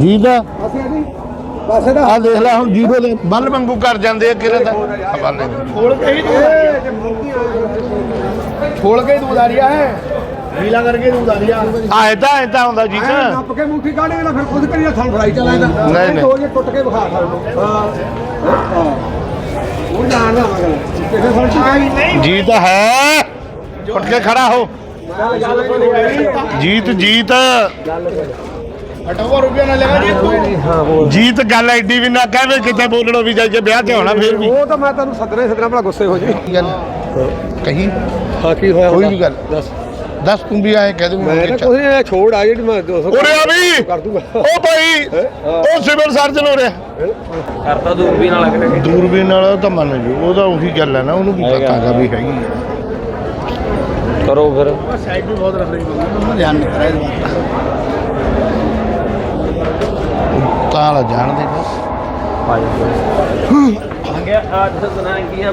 ਜੀ ਦਾ। ਬਸ ਇਹਦਾ ਆ ਦੇਖ ਲੈ ਹੁਣ ਜੀਰੋ ਦੇ ਬੱਲ ਵਾਂਗੂ ਕਰ ਜਾਂਦੇ ਆ ਕਿਰੇ ਦਾ ਹਵਾਲੇ ਦੇ। ਖੋਲ ਕੇ ਹੀ ਖੋਲ ਕੇ ਦੂध ਆ ਰਿਹਾ ਹੈ। ਢੀਲਾ ਕਰਕੇ ਦੂਧ ਆ। ਰਿਹਾ ਆ ਏਦਾਂ ਏਦਾਂ ਹੁੰਦਾ ਜੀ ਤਾਂ। ਨੱਪ ਕੇ ਮੁੱਠੀ ਕਾਢੇ ਨਾ ਫਿਰ ਖੁਦ ਕਰੀਏ ਥਲ ਫੜਾਈ ਚਲਾ ਇਹਦਾ ਨਹੀਂ, ਨਹੀਂ। ਦੋ ਜੇ ਟੁੱਟ ਕੇ ਵਿਖਾ ਸਕਦੇ ਹਾਂ। ਹਾਂ। ਉਹ ਚ ਨਹੀਂ ਜੀ ਤਾਂ ਹੈ। ਉੱਠ ਕੇ ਖੜਾ ਹੋ। ਜੀਤ ਜੀਤ। ਅਟੋਵਾ ਰੁਪਿਆ ਨਾ ਲਗਾ ਜੀ ਤੂੰ ਜੀਤ ਗੱਲ ਐਡੀ ਵੀ ਨਾ ਕਹਵੇ ਕਿਤੇ ਬੋਲਣੋ ਵੀ ਜਾਈ ਜੇ ਵਿਆਹ ਤੇ ਹੋਣਾ ਫੇਰ ਵੀ। ਉਹ ਤਾਂ ਮੈਂ ਤੈਨੂੰ ਸੱਦਣਾ ਹੀ ਭਲਾ ਗੁੱਸੇ ਹੋ ਜੀ ਗੱਲ? ਕਹੀ? ਹਾਂ ਕੀ ਹੋਇਆ ਕੋਈ ਵੀ ਗੱਲ। ਦੱਸ। ਦੱਸ ਤੂੰ ਵੀ ਆਏ ਕਹਿ ਮੈਂ ਦੂੰਗਾ ਤਾਂ ਕੁਝ ਨਹੀਂ ਛੋੜ ਆ ਜਿਹੜੀ ਮੈਂ 200 ਉਰੇ ਆ ਵੀ। ਕਰ ਦੂੰਗਾ। ਉਹ ਭਾਈ ਉਹ ਸਿਵਲ ਸਰਜਨ ਹੋ? ਰਿਹਾ ਕਰਤਾ ਦੂਰਬੀਨ ਨਾਲ ਲੱਗ ਰਿਹਾ ਦੂਰਬੀਨ ਨਾਲ ਤਾਂ ਮੰਨ ਜੂ ਉਹਦਾ ਉਹੀ ਗੱਲ ਹੈ ਨਾ ਉਹਨੂੰ ਵੀ ਪਤਾ ਹੈਗਾ ਵੀ ਹੈਗੀ ਕਰੋ ਫਿਰ। ਤਾਂ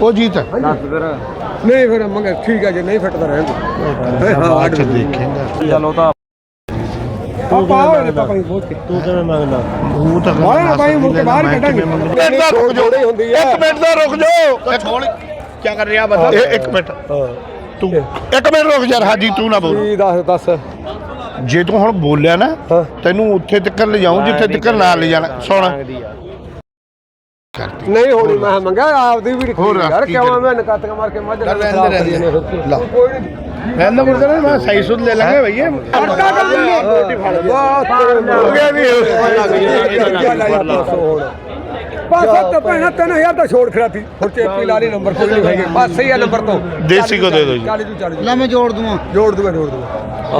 ਉਹ ਜੀਤ ਦੱਸ ਫਿਰ। ਨਹੀਂ ਫਿਰ ਮੰਗੇ ਠੀਕ ਹੈ ਜੇ ਨਹੀਂ ਫਿੱਟਦਾ ਰਹਿਣ ਦੇ। ਬਾਅਦ ਚ ਦੇਖੇਗਾ। ਚਲੋ ਤਾਂ ਆ ਪਾਓ ਇਹਨੇ ਪਾਪਾ ਹੀ ਕੇ। ਤੂੰ ਕਿਵੇਂ ਮੰਗਦਾ ਉਹ ਤਾਂ ਬਾਹਰ ਨਾ ਪਾਈ ਮੁੜ ਕੇ ਬਾਹਰ ਕੱਢਾਂਗੇ। ਮਿੰਟ ਦਾ ਰੁਕ ਜਾਓ। ਹੈ। ਇੱਕ ਮਿੰਟ ਦਾ ਰੁਕ ਜਾਓ। ਛੋੜ ਕੀ ਕਰ ਰਿਹਾ ਬਤਾ ਇਹ ਇੱਕ ਮਿੰਟ। ਤੂੰ ਇੱਕ ਮਿੰਟ ਰੁਕ ਜਾ ਹਾਜੀ ਤੂੰ ਨਾ ਬੋਲ। ਕੀ ਦੱਸ ਦੱਸ। ਜੇ ਤੂੰ ਹੁਣ ਬੋਲਿਆ ਨਾ ਹਾਂ। ਤੈਨੂੰ ਉੱਥੇ ਤੱਕ ਲਿਜਾਉਂ ਜਿੱਥੇ ਤੱਕ ਨਾ ਲੈ ਜਾਣਾ ਸੁਣ। ਨਹੀਂ ਹੋਣੀ ਮੈਂ ਮੰਗਾ ਆਪਦੀ ਵੀ ਹੋਰ ਰੱਖੀ ਯਾਰ ਕੀ ਕਿਉਂ ਕਰੀਏ? ਮੈਂ ਨਕਾਤੀਆਂ ਮਾਰ ਕੇ ਮੱਝ ਨਾਲ ਖਰਾਬ। ਕਰੀਏ ਨੇ ਫਿਰ। ਲਾ। ਕੋਈ ਨਹੀਂ। ਰਹਿੰਦਾ ਮੁਰਦਾ ਨਾ ਮੈਂ ਸਹੀ ਸੁਧ ਲੈ ਲਾਂਗੇ ਭਈਏ ਅੱਡਾ ਕਰ ਲਈ ਰੋਟੀ ਫੜ ਹੋ ਗਿਆ ਵੀ ਬਸ ਤਾਂ ਭੈਣਾ 3000 ਦਾ ਛੋੜ ਖਰਾਤੀ ਹੁਣ ਚੇਪੀ ਲਾ ਲਈ ਨੰਬਰ ਕੋਈ ਨਹੀਂ ਹੈਗੇ। ਬਸ ਸਹੀ ਆ ਨੰਬਰ ਤੋਂ। ਦੇਸੀ ਕੋ ਦੇ ਦਿਓ ਜੀ। ਚਾਲੀ ਤੂੰ ਚਾਲੀ ਲੈ ਮੈਂ ਜੋੜ ਦੂੰਗਾ। ਜੋੜ ਦੂਗਾ ਜੋੜ ਦੂਗਾ।